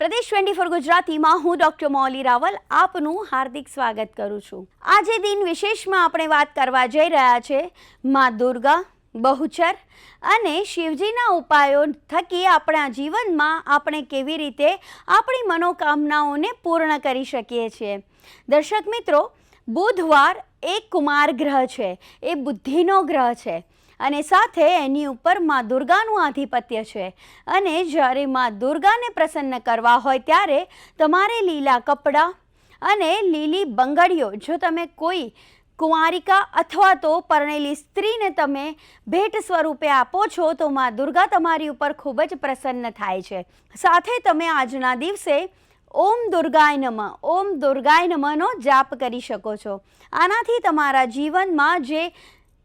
પ્રદેશ twenty four ગુજરાતીમાં હું doctor Mauli Raval આપનું હાર્દિક સ્વાગત કરું છું. આજે દિન વિશેષમાં આપણે વાત કરવા જઈ રહ્યા છે મા દુર્ગા, બહુચર અને શિવજીના ઉપાયો થકી આપણા જીવનમાં આપણે કેવી રીતે આપણી મનોકામનાઓને પૂર્ણ કરી શકીએ છીએ. દર્શક મિત્રો, બુધવાર એક કુમાર ગ્રહ છે. એ બુદ્ધિનો ગ્રહ છે. અને સાથે એની ઉપર મા દુર્ગાનું આધિપત્ય છે. અને જ્યારે મા દુર્ગાને પ્રસન્ન કરવા હોય ત્યારે તમારે લીલા કપડાં અને લીલી બંગડીઓ, જો તમે કોઈ કુંવારિકા અથવા તો પરણેલી સ્ત્રીને તમે ભેટ સ્વરૂપે આપો છો, તો મા દુર્ગા તમારી ઉપર ખૂબ જ પ્રસન્ન થાય છે. સાથે તમે આજના દિવસે ઓમ દુર્ગાય નમ, ઓમ દુર્ગાય નમનો જાપ કરી શકો છો. આનાથી તમારા જીવનમાં જે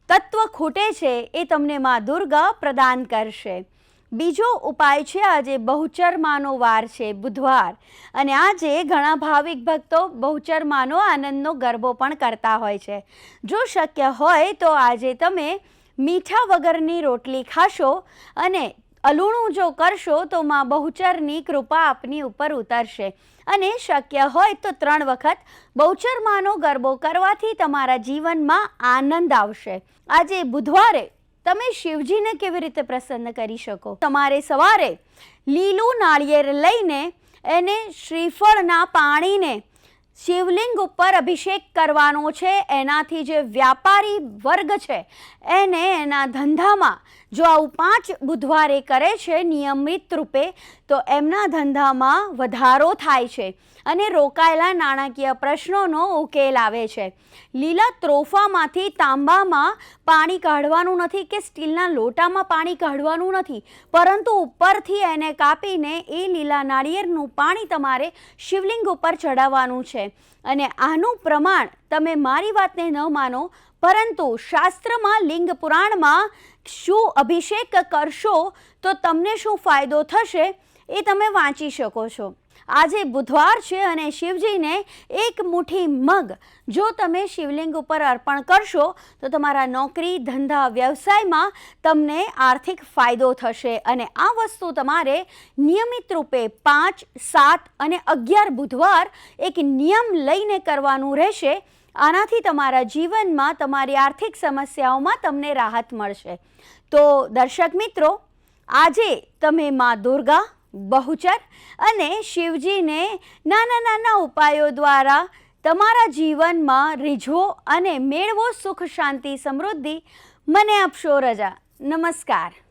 તત્વ ખૂટે છે એ તમને માં દુર્ગા પ્રદાન કરશે. બીજો ઉપાય છે, આજે બહુચરમાનો વાર છે, બુધવાર. અને આજે ઘણા ભાવિક ભક્તો બહુચરમાનો આનંદનો ગરબો પણ કરતા હોય છે. જો શક્ય હોય તો આજે તમે મીઠા વગરની રોટલી ખાશો અને અલુણું જો કરશો તો માં બહુચરની કૃપા આપની ઉપર ઉતરશે. અને શક્ય હોય તો ત્રણ વખત બહુચરમાનો ગરબો કરવાથી તમારા જીવનમાં આનંદ આવશે. આજે બુધવારે તમે શિવજીને કેવી રીતે પ્રસન્ન કરી શકો? તમારે સવારે લીલું નાળિયેર લઈને એને શ્રીફળના પાણીને શિવલિંગ ઉપર અભિષેક કરવાનો છે. એનાથી જે વ્યાપારી વર્ગ છે, એને એના ધંધામાં જો આવું પાંચ બુધવારે કરે છે નિયમિત રૂપે, તો એમના ધંધામાં વધારો થાય છે અને રોકાયેલા નાણાકીય પ્રશ્નોનો ઉકેલ આવે છે. લીલા ત્રોફામાંથી તાંબામાં પાણી કાઢવાનું નથી કે સ્ટીલના લોટામાં પાણી કાઢવાનું નથી, પરંતુ ઉપરથી એને કાપીને એ લીલા નાળિયેરનું પાણી તમારે શિવલિંગ ઉપર ચડાવવાનું છે. અને આનું પ્રમાણ તમે મારી વાતને ન માનો પરંતુ શાસ્ત્રમાં લિંગ પુરાણમાં શું અભિષેક કરશો, તો તમને શું ફાયદો થશે એ તમે વાંચી શકો છો. આજે બુધવાર છે અને શિવજીને એક મુઠ્ઠી મગ જો તમે શિવલિંગ ઉપર અર્પણ કરશો, તો તમારા નોકરી, ધંધા, વ્યવસાયમાં તમને આર્થિક ફાયદો થશે અને આ વસ્તુ તમારે નિયમિત રૂપે પાંચ, સાત અને અગિયાર બુધવાર એક નિયમ લઈને કરવાનું રહેશે. આનાથી તમારા જીવનમાં, તમારી આર્થિક સમસ્યાઓમાં તમને રાહત મળશે. તો દર્શક મિત્રો, આજે તમે માં દુર્ગા, બહુચર અને શિવજીને નાના નાના ઉપાયો દ્વારા તમારા જીવનમાં રીઝવો અને મેળવો સુખ, શાંતિ, સમૃદ્ધિ મને આપશો રજા. નમસ્કાર.